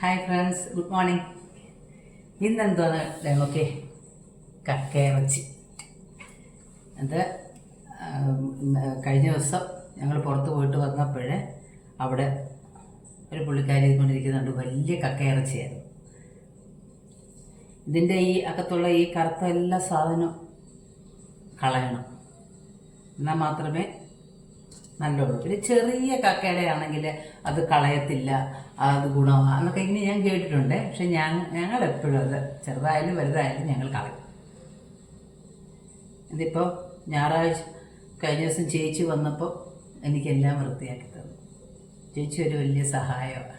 Hi friends good morning ഇന്നെന്താണ്? നമുക്ക് കക്കയിറച്ചി അത് കഴിഞ്ഞ ദിവസം ഞങ്ങൾ പുറത്ത് പോയിട്ട് വന്നപ്പോഴേ അവിടെ ഒരു പുള്ളിക്കാരി കൊണ്ടിരിക്കുന്നുണ്ട് വലിയ കക്കയിറച്ചിയായിരുന്നു ഇതിന്റെ ഈ അകത്തുള്ള ഈ കറുത്ത എല്ലാ സാധനവും കളയണം. എന്നാൽ മാത്രമേ നല്ലുള്ളൂ പിന്നെ ചെറിയ കക്കയുടെ ആണെങ്കിൽ അത് കളയത്തില്ല അത് ഗുണമാണ് എന്നൊക്കെ ഇങ്ങനെ ഞാൻ കേട്ടിട്ടുണ്ട്. പക്ഷെ ഞാൻ ഞങ്ങൾ എപ്പോഴും അത് ചെറുതായാലും വലുതായാലും ഞങ്ങൾ കളയും. ഇതിപ്പോൾ ഞായറാഴ്ച കഴിഞ്ഞ ദിവസം ചേച്ചി വന്നപ്പോൾ എനിക്കെല്ലാം വൃത്തിയാക്കി തന്നു. ചേച്ചി ഒരു വലിയ സഹായമാണ്.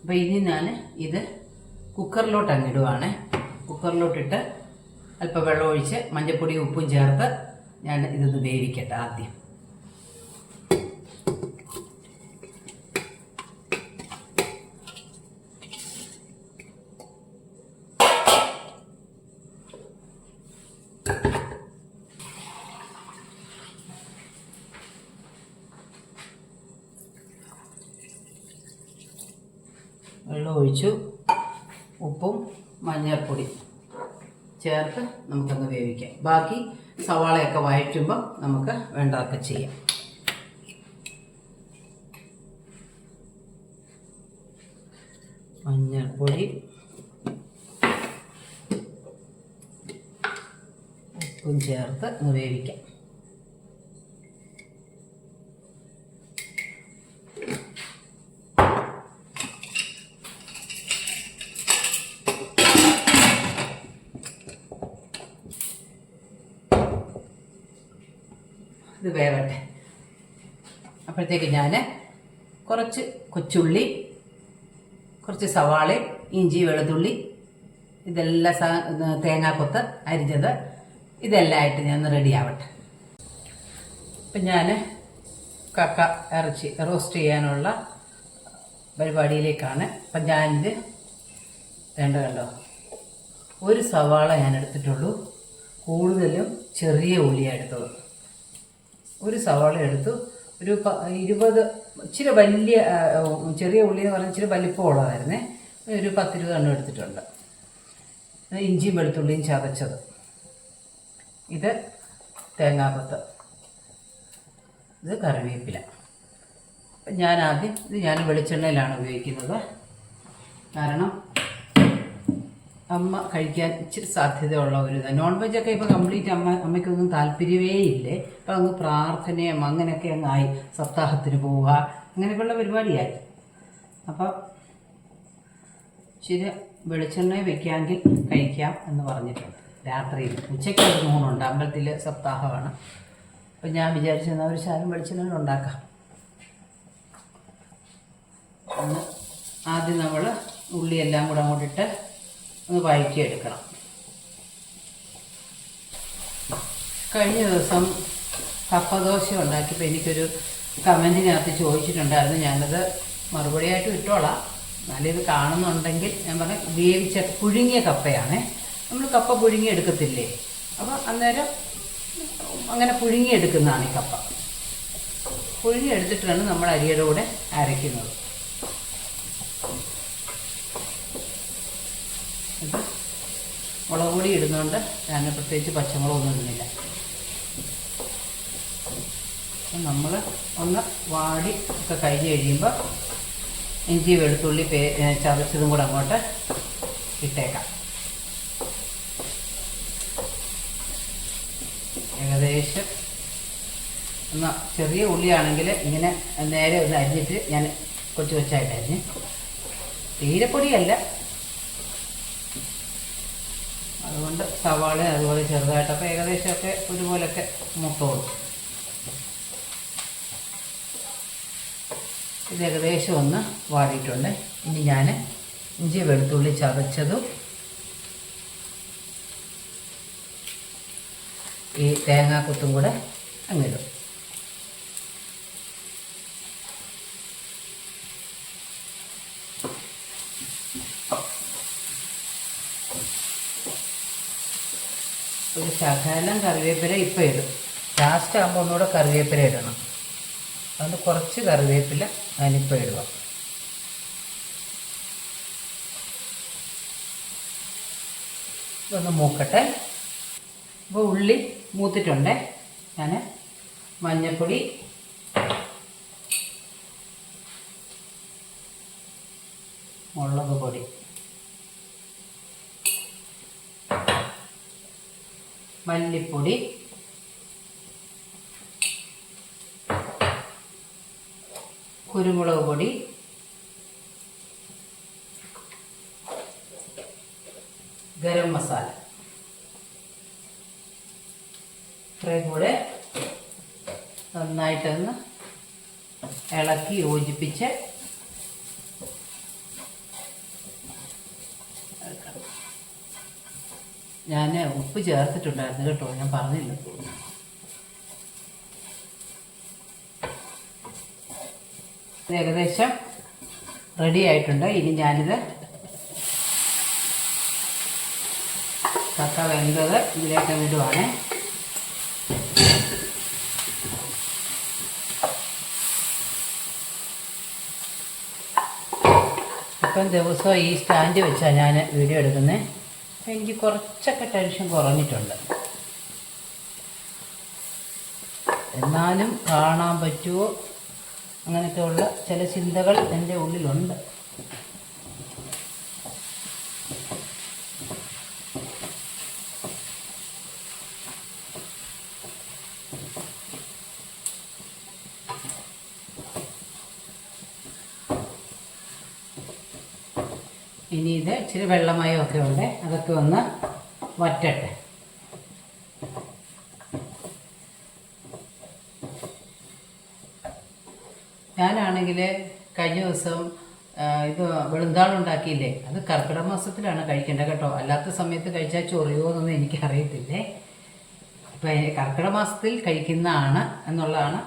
അപ്പോൾ ഇനി ഞാൻ ഇത് കുക്കറിലോട്ട് അങ്ങിടുവാണ് കുക്കറിലോട്ടിട്ട് അല്പം വെള്ളം ഒഴിച്ച് ഉപ്പും ചേർത്ത് ഞാൻ ഇതൊന്ന് വേവിക്കട്ടെ ആദ്യം. വെള്ളം ഒഴിച്ചു ഉപ്പും മഞ്ഞൾപ്പൊടി ചേർത്ത് നമുക്കങ്ങ് വേവിക്കാം. ബാക്കി സവാളയൊക്കെ വഴറ്റുമ്പം നമുക്ക് വേണ്ടതൊക്കെ ചെയ്യാം. മഞ്ഞൾപ്പൊടി ഉപ്പും ചേർത്ത് ഒന്ന് വേവിക്കാം. വേവട്ടെ. അപ്പോഴത്തേക്ക് ഞാൻ കുറച്ച് കൊച്ചുള്ളി കുറച്ച് സവാള ഇഞ്ചി വെളുത്തുള്ളി ഇതെല്ലാം തേങ്ങാക്കൊത്ത് അരിഞ്ഞത് ഇതെല്ലാം ആയിട്ട് ഞാൻ റെഡിയാവട്ടെ ഇപ്പം ഞാൻ കക്ക ഇറച്ചി റോസ്റ്റ് ചെയ്യാനുള്ള പരിപാടിയിലേക്കാണ്. അപ്പം ഞാനിത് വേണ്ട കണ്ടോ? ഒരു സവാള ഞാൻ എടുത്തിട്ടുള്ളൂ കൂടുതലും ചെറിയ ഉള്ളിയാണ് എടുത്തത്. ഒരു സവാള എടുത്തു. ഒരു ഇരുപത് ഇച്ചിരി വലിയ ചെറിയ ഉള്ളി എന്ന് പറഞ്ഞാൽ ഇച്ചിരി വലിപ്പമുള്ളതായിരുന്നേ ഒരു പത്തിരുപത് എണ്ണം എടുത്തിട്ടുണ്ട്. ഇഞ്ചിയും വെളുത്തുള്ളിയും ചതച്ചത്. ഇത് തേങ്ങാപ്പത്ത്. ഇത് കറിവേപ്പില. ഞാൻ ആദ്യം ഇത് ഞാൻ വെളിച്ചെണ്ണയിലാണ് ഉപയോഗിക്കുന്നത്. കാരണം അമ്മ കഴിക്കാൻ ഇച്ചിരി സാധ്യതയുള്ള ഒരു നോൺ വെജ് ഒക്കെ ഇപ്പോൾ കംപ്ലീറ്റ് അമ്മ അമ്മയ്ക്കൊന്നും താല്പര്യമേ ഇല്ലേ? അപ്പം അങ്ങ് പ്രാർത്ഥനയും അങ്ങനെയൊക്കെ അങ്ങ് ആയി. സപ്താഹത്തിന് പോവുക. അങ്ങനെയൊക്കെയുള്ള പരിപാടിയായി. അപ്പം ഇച്ചിരി വെളിച്ചെണ്ണ വെക്കാമെങ്കിൽ കഴിക്കാം എന്ന് പറഞ്ഞിട്ടുണ്ട്. രാത്രിയിൽ. ഉച്ചയ്ക്ക് ഒരു മൂന്നുണ്ട് അമ്പലത്തിൽ സപ്താഹമാണ്. അപ്പം ഞാൻ വിചാരിച്ചെന്നാൽ ഒരു ശാലം വെളിച്ചെണ്ണ ഉണ്ടാക്കാം. ആദ്യം നമ്മൾ ഉള്ളിയെല്ലാം കൂടെ അങ്ങോട്ടിട്ട് ഒന്ന് വഴറ്റിയെടുക്കണം. കഴിഞ്ഞ ദിവസം കപ്പദോശ ഉണ്ടാക്കിയപ്പോൾ എനിക്കൊരു കമന്റിനകത്ത് ചോദിച്ചിട്ടുണ്ടായിരുന്നു. ഞാനത് മറുപടിയായിട്ട് ഇട്ടോളാം. എന്നാലും ഇത് കാണുന്നുണ്ടെങ്കിൽ ഞാൻ പറഞ്ഞ വേവിച്ച പുഴുങ്ങിയ കപ്പയാണ്. നമ്മൾ കപ്പ പുഴുങ്ങി എടുക്കത്തില്ലേ അപ്പോൾ അന്നേരം അങ്ങനെ പുഴുങ്ങി എടുക്കുന്നതാണ് ഈ കപ്പ. പുഴുങ്ങി എടുത്തിട്ടാണ് നമ്മൾ അരിയുടെ കൂടെ അരയ്ക്കുന്നത്. മുളക് പൊടി ഇടുന്നതുകൊണ്ട് ഞാൻ പ്രത്യേകിച്ച് പച്ചമുളകൊന്നും ഇടുന്നില്ല. നമ്മൾ ഒന്ന് വാടി ഒക്കെ കഴിഞ്ഞ് കഴിയുമ്പോൾ ഇഞ്ചി വെളുത്തുള്ളി പേ ചതച്ചതും കൂടെ അങ്ങോട്ട് ഇട്ടേക്കാം. ഏകദേശം ഒന്ന് ചെറിയ ഉള്ളിയാണെങ്കിൽ ഇങ്ങനെ നേരെ ഒന്ന് അരിഞ്ഞിട്ട് ഞാൻ കൊച്ചു കൊച്ചായിട്ട് അരിഞ്ഞ്. തീരെപ്പൊടിയല്ല അതുകൊണ്ട് സവാള അതുപോലെ ചെറുതായിട്ട് ചെറുതായിട്ടൊക്കെ ഏകദേശമൊക്കെ ഒരുപോലൊക്കെ മുട്ടോളും. ഇത് ഏകദേശം ഒന്ന് വാടിയിട്ടുണ്ട്. ഇനി ഞാൻ ഇഞ്ചി വെളുത്തുള്ളി ചതച്ചതും ഈ തേങ്ങാക്കൊത്തും കൂടെ അങ്ങിടും ഒരു ശകലം കറിവേപ്പില ഇപ്പം ഇടും. ലാസ്റ്റ് ആകുമ്പോൾ ഒന്നുകൂടെ കറിവേപ്പില ഇടണം. അതുകൊണ്ട് കുറച്ച് കറിവേപ്പില അതിനിപ്പം ഇടുക ഇതൊന്ന് മൂക്കട്ടെ. ഇപ്പോൾ ഉള്ളി മൂത്തിട്ടുണ്ട്. ഞാൻ മഞ്ഞൾപ്പൊടി മുളക് പൊടി. മല്ലിപ്പൊടി. കുരുമുളക് പൊടി. ഗരം മസാല. ഇത്രയും കൂടെ നന്നായിട്ടൊന്ന് ഇളക്കി യോജിപ്പിച്ച് ഞാൻ ഉപ്പ് ചേർത്തിട്ടുണ്ടായിരുന്നു കേട്ടോ ഞാൻ പറഞ്ഞില്ല. ഏകദേശം റെഡി ആയിട്ടുണ്ട്. ഇനി ഞാനിത് കക്ക വെന്തത് ഇതിലേക്ക് വിടുവാണേ ഇപ്പം ദിവസവും ഈ സ്റ്റാൻഡ് വെച്ചാണ് ഞാൻ വീഡിയോ എടുക്കുന്നത് എനിക്ക് കുറച്ചൊക്കെ ടെൻഷൻ കുറഞ്ഞിട്ടുണ്ട്. എന്നാലും കാണാൻ പറ്റുമോ? അങ്ങനത്തെയുള്ള ചില ചിന്തകൾ എന്റെ ഉള്ളിലുണ്ട്. ഇനി ഇത് ഇച്ചിരി വെള്ളമയമൊക്കെ ഉണ്ട്. അതൊക്കെ ഒന്ന് വറ്റട്ടെ. ഞാനാണെങ്കിൽ കഴിഞ്ഞ ദിവസം ഇത് വെളുന്താളുണ്ടാക്കിയില്ലേ അത് കർക്കിടക മാസത്തിലാണ് കഴിക്കേണ്ടത് കേട്ടോ. അല്ലാത്ത സമയത്ത് കഴിച്ചാൽ ചൊറിയോ എന്നൊന്നും എനിക്കറിയത്തില്ലേ. ഇപ്പം കർക്കിടക മാസത്തിൽ കഴിക്കുന്നതാണ് എന്നുള്ളതാണ്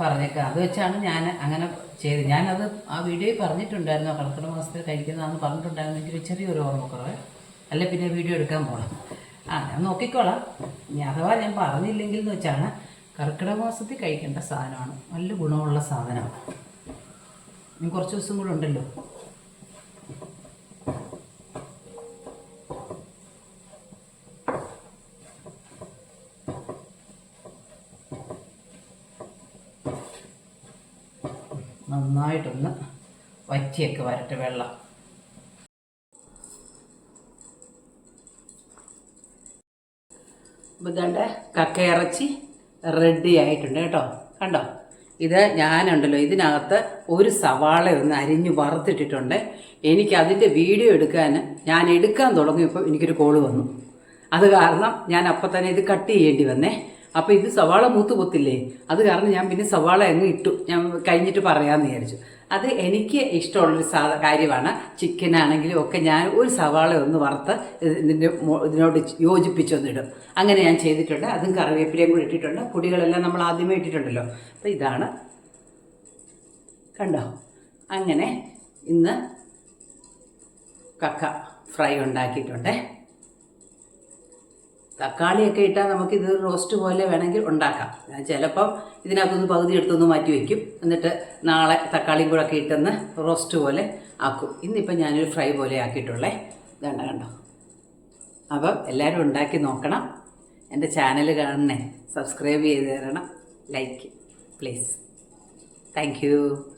പറഞ്ഞേക്കുക. അത് വെച്ചാണ് ഞാൻ അങ്ങനെ ചെയ്ത്. ഞാനത് ആ വീഡിയോയിൽ പറഞ്ഞിട്ടുണ്ടായിരുന്നു. കർക്കിടക മാസത്തിൽ കഴിക്കുന്നതാണെന്ന് പറഞ്ഞിട്ടുണ്ടായിരുന്നു. എനിക്ക് ചെറിയൊരു ഓർമ്മക്കുറവ്. അല്ലെ പിന്നെ വീഡിയോ എടുക്കാൻ പോകണം ആ ഞാൻ നോക്കിക്കോളാം. അഥവാ ഞാൻ പറഞ്ഞില്ലെങ്കിൽ എന്ന് വെച്ചാണ് കർക്കിടക മാസത്തിൽ കഴിക്കേണ്ട സാധനമാണ്. നല്ല ഗുണമുള്ള സാധനമാണ്. കുറച്ച് ദിവസം കൂടെ ഉണ്ടല്ലോ. നന്നായിട്ടൊന്ന് വറ്റിയൊക്കെ വരട്ടെ വെള്ളം. കക്ക ഇറച്ചി റെഡി ആയിട്ടുണ്ട് കേട്ടോ. കണ്ടോ? ഇത് ഞാനുണ്ടല്ലോ ഇതിനകത്ത് ഒരു സവാള ഒന്ന് അരിഞ്ഞ് വറുത്തിട്ടിട്ടുണ്ട്. എനിക്ക് അതിന്റെ വീഡിയോ എടുക്കാൻ ഞാൻ എടുക്കാൻ തുടങ്ങിയപ്പോൾ എനിക്കൊരു കോൾ വന്നു. അത് കാരണം ഞാൻ അപ്പം തന്നെ ഇത് കട്ട് ചെയ്യേണ്ടി വന്നേ. അപ്പോൾ ഇത് സവാള മൂത്ത് പൊത്തില്ലേ? അത് കാരണം ഞാൻ പിന്നെ സവാള അങ്ങ് ഇട്ടു. ഞാൻ കഴിഞ്ഞിട്ട് പറയാമെന്ന് വിചാരിച്ചു. അത് എനിക്ക് ഇഷ്ടമുള്ളൊരു സാ കാര്യമാണ്. ചിക്കനാണെങ്കിലും ഒക്കെ ഞാൻ ഒരു സവാള ഒന്ന് വറുത്ത് ഇതിന്റെ ഇതിനോട് യോജിപ്പിച്ചൊന്നിടും. അങ്ങനെ ഞാൻ ചെയ്തിട്ടുണ്ട്. അതും കറിവേപ്പിലയും കൂടി ഇട്ടിട്ടുണ്ട്. പൊടികളെല്ലാം നമ്മൾ ആദ്യമേ ഇട്ടിട്ടുണ്ടല്ലോ. അപ്പോൾ ഇതാണ്. കണ്ടോ? അങ്ങനെ ഇന്ന് കക്ക ഫ്രൈ ഉണ്ടാക്കിയിട്ടുണ്ടേ. തക്കാളിയൊക്കെ ഇട്ടാൽ നമുക്കിത് റോസ്റ്റ് പോലെ വേണമെങ്കിൽ ഉണ്ടാക്കാം. ചിലപ്പം ഇതിനകത്തുനിന്ന് പകുതി എടുത്തൊന്ന് മാറ്റി വയ്ക്കും എന്നിട്ട് നാളെ തക്കാളിയും കൂടെ ഒക്കെ ഇട്ടെന്ന് റോസ്റ്റ് പോലെ ആക്കും. ഇന്നിപ്പം ഞാനൊരു ഫ്രൈ പോലെ ആക്കിയിട്ടുള്ളേ. ഇതണ്ട കണ്ടോ? അപ്പം എല്ലാവരും ഉണ്ടാക്കി നോക്കണം. എന്റെ ചാനൽ കാണണേ സബ്സ്ക്രൈബ് ചെയ്ത് തരണം. Like please thank